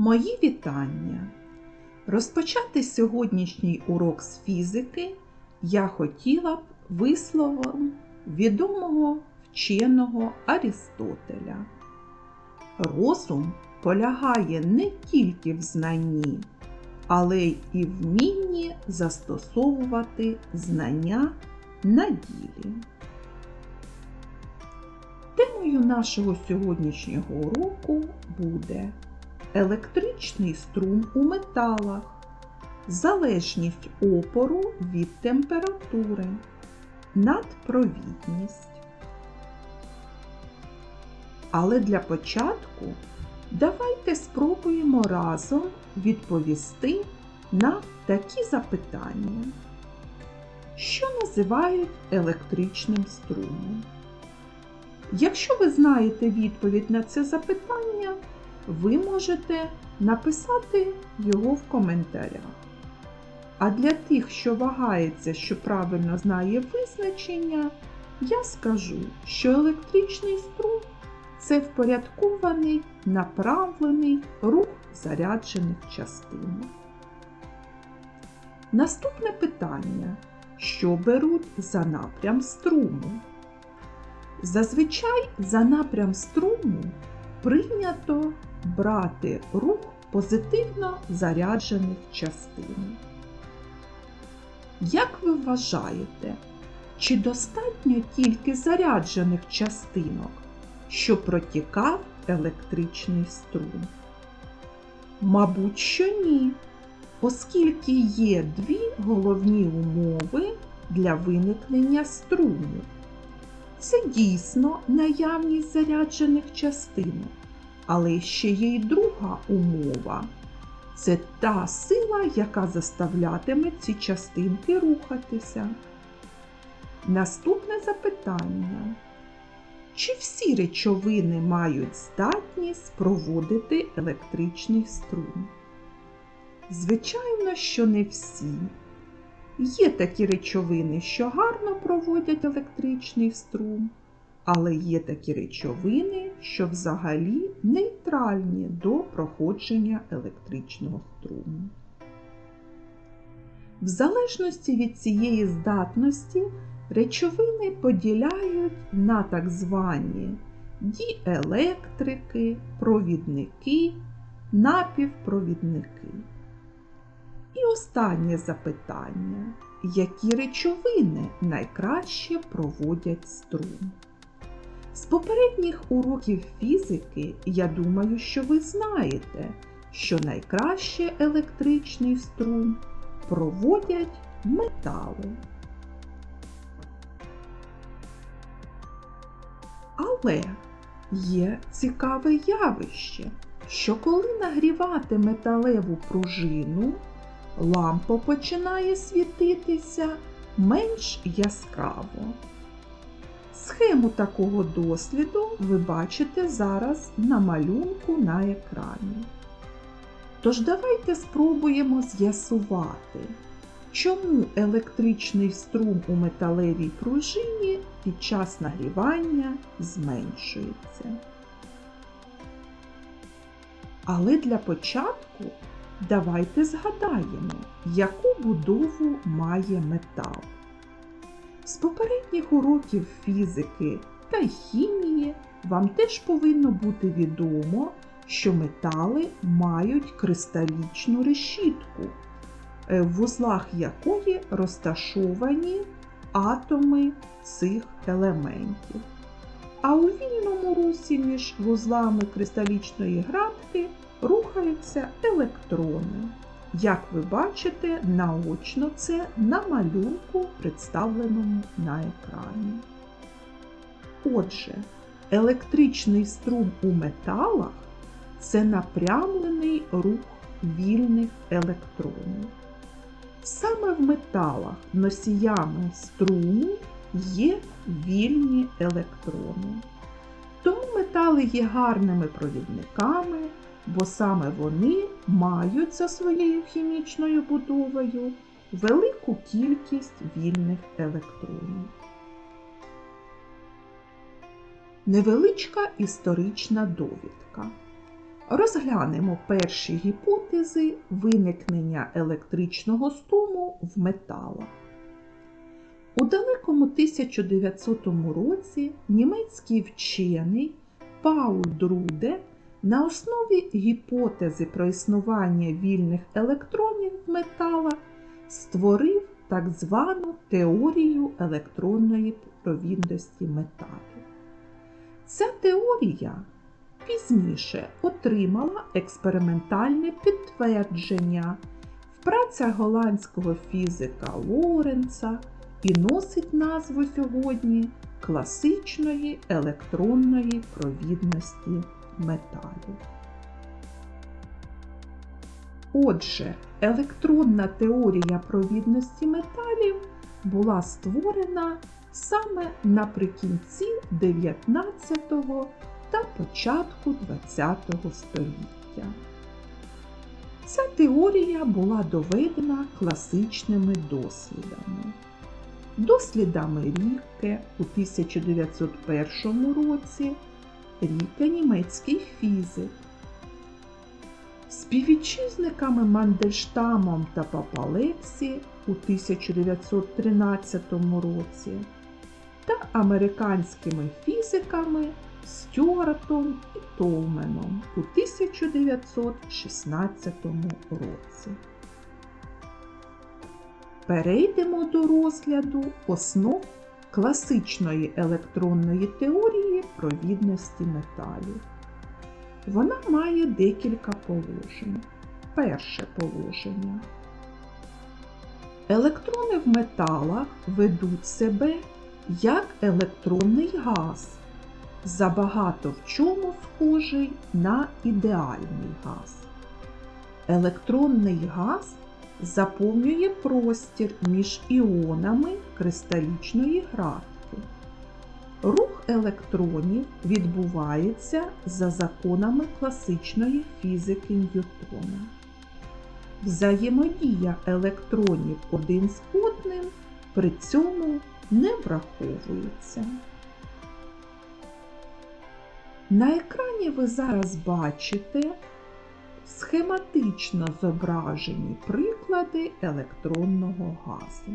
Мої вітання! Розпочати сьогоднішній урок з фізики я хотіла б висловом відомого вченого Арістотеля. Розум полягає не тільки в знанні, але й і вмінні застосовувати знання на ділі. Темою нашого сьогоднішнього уроку буде електричний струм у металах, залежність опору від температури, надпровідність. Але для початку давайте спробуємо разом відповісти на такі запитання, що називають електричним струмом. Якщо ви знаєте відповідь на це запитання, ви можете написати його в коментарях. А для тих, що вагається, що правильно знає визначення, я скажу, що електричний струм це впорядкований направлений рух заряджених частинок. Наступне питання: що беруть за напрям струму? Зазвичай за напрям струму прийнято брати рух позитивно заряджених частин. Як ви вважаєте, чи достатньо тільки заряджених частинок, щоб протікав електричний струм? Мабуть, що ні, оскільки є дві головні умови для виникнення струму. Це дійсно наявність заряджених частинок, але ще є й друга умова. Це та сила, яка заставлятиме ці частинки рухатися. Наступне запитання. Чи всі речовини мають здатність проводити електричний струм? Звичайно, що не всі. Є такі речовини, що гарно проводять електричний струм, але є такі речовини, що взагалі нейтральні до проходження електричного струму. В залежності від цієї здатності речовини поділяють на так звані діелектрики, провідники, напівпровідники. І останнє запитання. Які речовини найкраще проводять струм? З попередніх уроків фізики я думаю, що ви знаєте, що найкраще електричний струм проводять метали. Але є цікаве явище, що коли нагрівати металеву пружину, лампа починає світитися менш яскраво. Схему такого досліду ви бачите зараз на малюнку на екрані. Тож давайте спробуємо з'ясувати, чому електричний струм у металевій пружині під час нагрівання зменшується. Але для початку давайте згадаємо, яку будову має метал. З попередніх уроків фізики та хімії вам теж повинно бути відомо, що метали мають кристалічну решітку, в вузлах якої розташовані атоми цих елементів. А у вільному русі між вузлами кристалічної градки рухаються електрони. Як ви бачите, наочно це на малюнку, представленому на екрані. Отже, електричний струм у металах це напрямлений рух вільних електронів. Саме в металах носіями струму є вільні електрони. Тому метали є гарними провідниками бо саме вони мають за своєю хімічною будовою велику кількість вільних електронів. Невеличка історична довідка. Розглянемо перші гіпотези виникнення електричного струму в металах. У далекому 1900 році німецький вчений Пауль Друде на основі гіпотези про існування вільних електронів в металах створив так звану теорію електронної провідності металів. Ця теорія пізніше отримала експериментальне підтвердження в працях голландського фізика Лоренца і носить назву сьогодні класичної електронної провідності металів. Отже, електронна теорія провідності металів була створена саме наприкінці 19 та початку ХХ століття. Ця теорія була доведена класичними дослідами. Дослідами Рікке у 1901 році Рікке німецький фізик. Співвітчизниками Мандельштамом та Папалексі у 1913 році та американськими фізиками Стюартом і Толменом у 1916 році. Перейдемо до розгляду основ класичної електронної теорії провідності металів. Вона має декілька положень. Перше положення. Електрони в металах ведуть себе як електронний газ, забагато в чому схожий на ідеальний газ. Електронний газ заповнює простір між іонами кристалічної градки. Рух електронів відбувається за законами класичної фізики Ньютона. Взаємодія електронів один з одним при цьому не враховується. На екрані ви зараз бачите схематично зображені приклади електронного газу.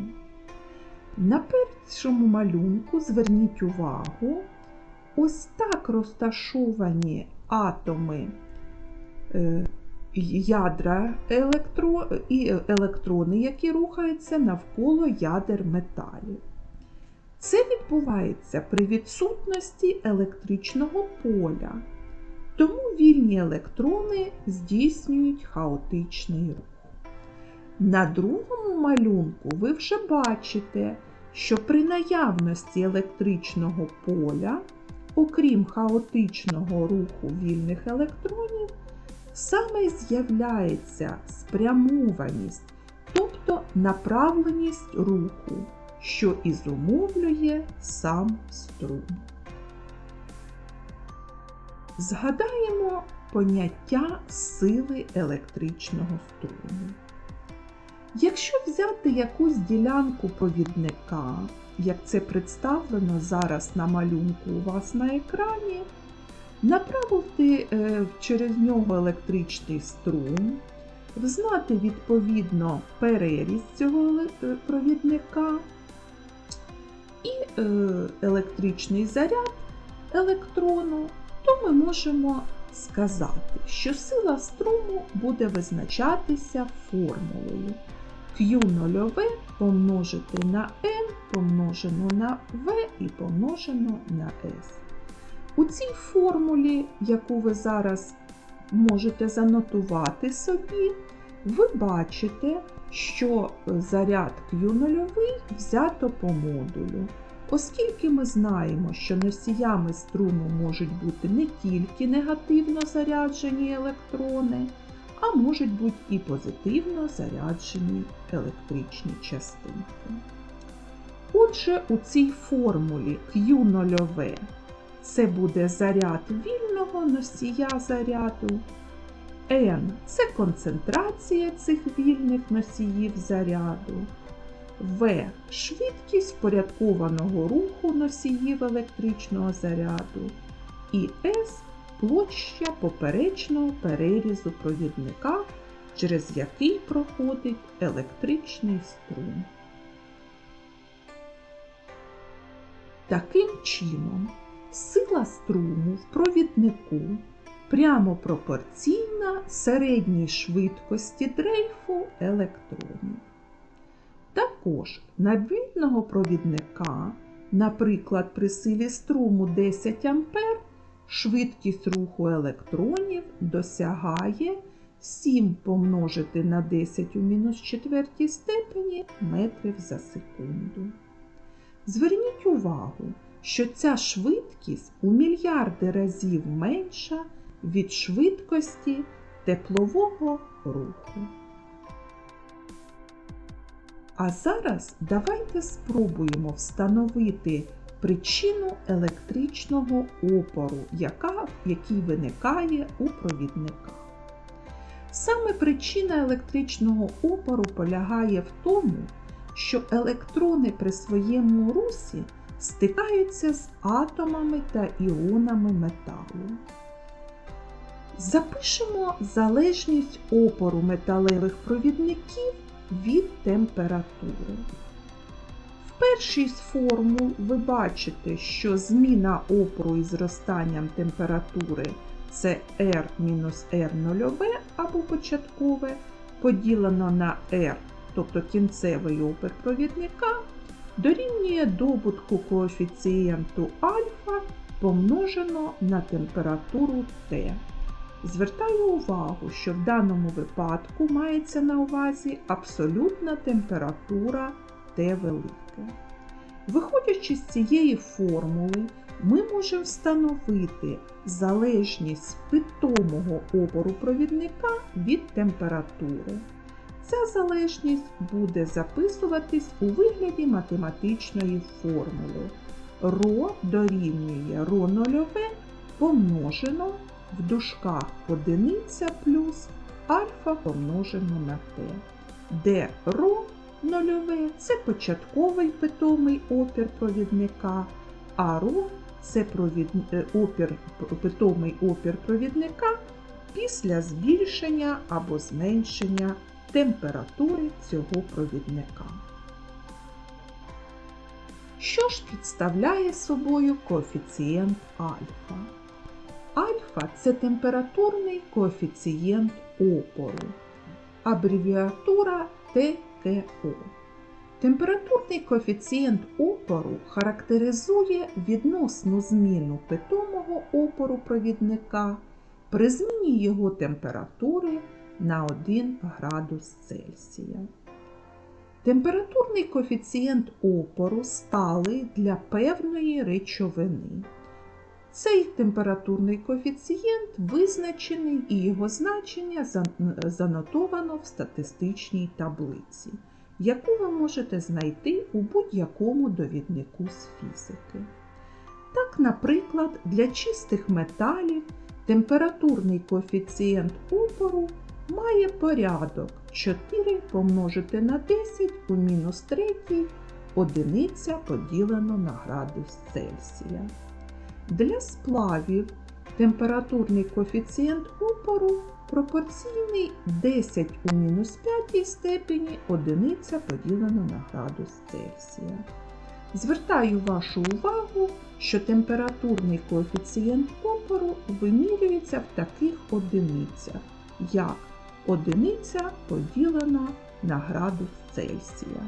На першому малюнку зверніть увагу, ось так розташовані атоми е, ядра електро, і електрони, які рухаються навколо ядер металів. Це відбувається при відсутності електричного поля, тому вільні електрони здійснюють хаотичний рух. На другому малюнку ви вже бачите, що при наявності електричного поля, окрім хаотичного руху вільних електронів, саме з'являється спрямованість, тобто направленість руху, що і зумовлює сам струм. Згадаємо поняття сили електричного струму. Якщо взяти якусь ділянку провідника, як це представлено зараз на малюнку у вас на екрані, направити е, через нього електричний струм, взнати відповідно переріз цього е, провідника і е, електричний заряд електрону, то ми можемо сказати, що сила струму буде визначатися формулою Q0 помножити на N помножено на V і помножено на S. У цій формулі, яку ви зараз можете занотувати собі, ви бачите, що заряд Q0 взято по модулю. Оскільки ми знаємо, що носіями струму можуть бути не тільки негативно заряджені електрони, а можуть бути і позитивно заряджені електричні частинки. Отже, у цій формулі Q0 це буде заряд вільного носія заряду. N це концентрація цих вільних носіїв заряду. В швидкість впорядкованого руху носіїв електричного заряду. І S площа поперечного перерізу провідника, через який проходить електричний струм. Таким чином, сила струму в провіднику прямо пропорційна середній швидкості дрейфу електронів. Також на вільного провідника, наприклад, при силі струму 10 А, швидкість руху електронів досягає 7 помножити на 10 у мінус четвертій степені метрів за секунду. Зверніть увагу, що ця швидкість у мільярди разів менша від швидкості теплового руху. А зараз давайте спробуємо встановити причину електричного опору, яка, який виникає у провідниках. Саме причина електричного опору полягає в тому, що електрони при своєму русі стикаються з атомами та іонами металу. Запишемо залежність опору металевих провідників від температури. В першій з формул ви бачите, що зміна опору із зростанням температури це R-R0 або початкове поділено на R, тобто кінцевий опір провідника, дорівнює добутку коефіцієнту альфа помножено на температуру Т. Звертаю увагу, що в даному випадку мається на увазі абсолютна температура Т велике. Виходячи з цієї формули, ми можемо встановити залежність питомого опору провідника від температури. Ця залежність буде записуватись у вигляді математичної формули. Ро дорівнює ро нульове помножено в дужках одиниця плюс альфа помножено на t, де ро нульове це початковий питомий опір провідника, а ро це провід... опір, питомий опір провідника після збільшення або зменшення температури цього провідника. Що ж представляє собою коефіцієнт альфа? Альфа це температурний коефіцієнт опору, абревіатура ТКО. Температурний коефіцієнт опору характеризує відносну зміну питомого опору провідника при зміні його температури на 1 градус Цельсія. Температурний коефіцієнт опору сталий для певної речовини. Цей температурний коефіцієнт визначений і його значення занотовано в статистичній таблиці, яку ви можете знайти у будь-якому довіднику з фізики. Так, наприклад, для чистих металів температурний коефіцієнт опору має порядок 4 помножити на 10 у мінус 3 одиниця поділено на градус Цельсія. Для сплавів температурний коефіцієнт опору пропорційний 10 у мінус 5 степені одиниця поділено на градус Цельсія. Звертаю вашу увагу, що температурний коефіцієнт опору вимірюється в таких одиницях, як одиниця поділена на градус Цельсія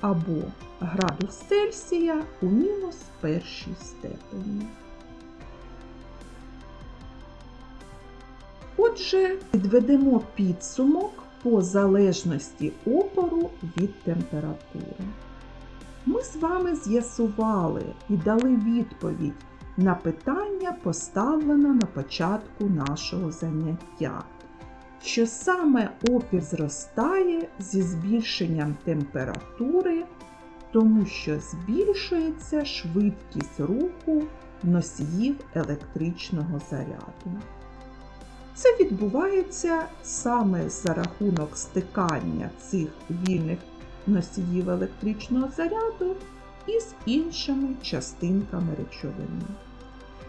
або градус Цельсія у мінус першій степені. Отже, підведемо підсумок по залежності опору від температури. Ми з вами з'ясували і дали відповідь на питання, поставлене на початку нашого заняття, що саме опір зростає зі збільшенням температури, тому що збільшується швидкість руху носіїв електричного заряду. Це відбувається саме за рахунок стикання цих вільних носіїв електричного заряду із іншими частинками речовини.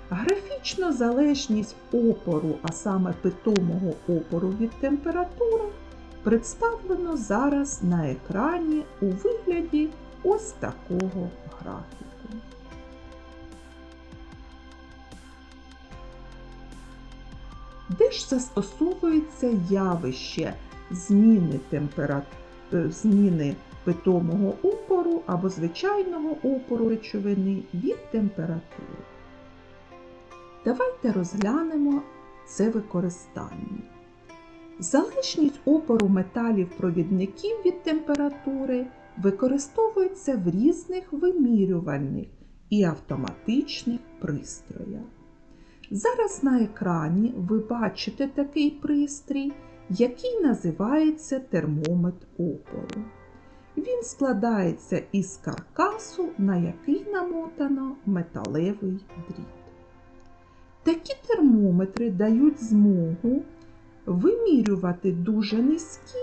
Графічну залежність опору, а саме питомого опору від температури, представлено зараз на екрані у вигляді ось такого графіку. Де ж застосовується явище зміни, темпера... е, зміни питомого опору або звичайного опору речовини від температури? Давайте розглянемо це використання. Залежність опору металів-провідників від температури використовується в різних вимірювальних і автоматичних пристроях. Зараз на екрані ви бачите такий пристрій, який називається термометр опору. Він складається із каркасу, на який намотано металевий дріт. Такі термометри дають змогу вимірювати дуже низькі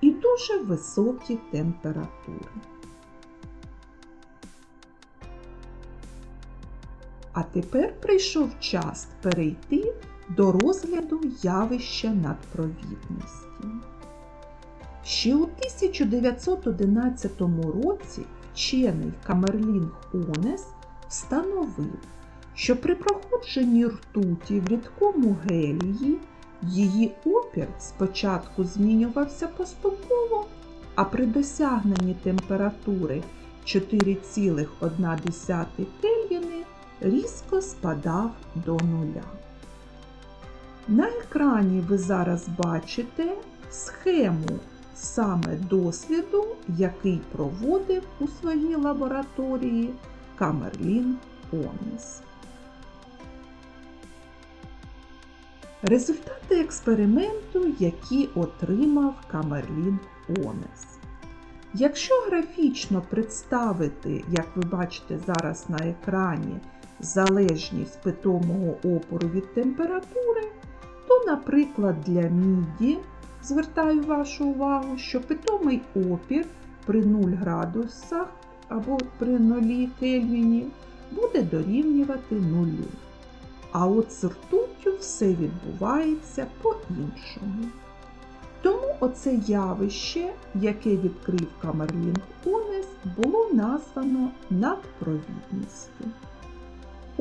і дуже високі температури. А тепер прийшов час перейти до розгляду явища надпровідності. Ще у 1911 році вчений Камерлінг Онес встановив, що при проходженні ртуті в рідкому гелії її опір спочатку змінювався поступово, а при досягненні температури 4,1 кельвіни різко спадав до нуля. На екрані ви зараз бачите схему саме досліду, який проводив у своїй лабораторії Камерлін Онес. Результати експерименту, які отримав Камерлін Онес. Якщо графічно представити, як ви бачите зараз на екрані, залежність питомого опору від температури, то, наприклад, для міді звертаю вашу увагу, що питомий опір при 0 градусах або при 0 кельвінів буде дорівнювати нулю. А от з ртуттю все відбувається по-іншому. Тому оце явище, яке відкрив Камерлінг Онес, було названо надпровідністю.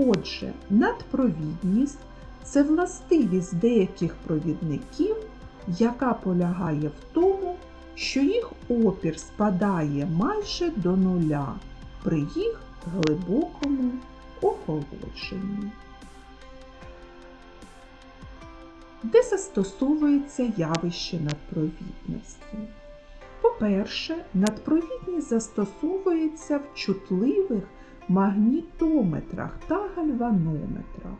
Отже, надпровідність це властивість деяких провідників, яка полягає в тому, що їх опір спадає майже до нуля при їх глибокому охолодженні. Де застосовується явище надпровідності? По-перше, надпровідність застосовується в чутливих магнітометрах та гальванометрах.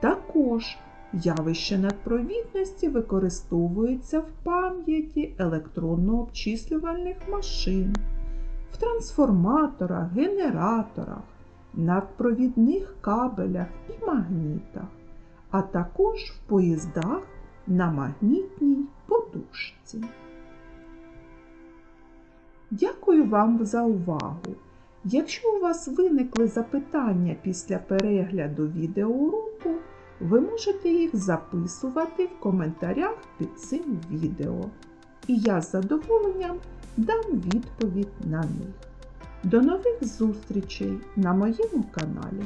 Також явище надпровідності використовується в пам'яті електронно-обчислювальних машин, в трансформаторах, генераторах, надпровідних кабелях і магнітах, а також в поїздах на магнітній подушці. Дякую вам за увагу! Якщо у вас виникли запитання після перегляду відеоуроку, ви можете їх записувати в коментарях під цим відео. І я з задоволенням дам відповідь на них. До нових зустрічей на моєму каналі!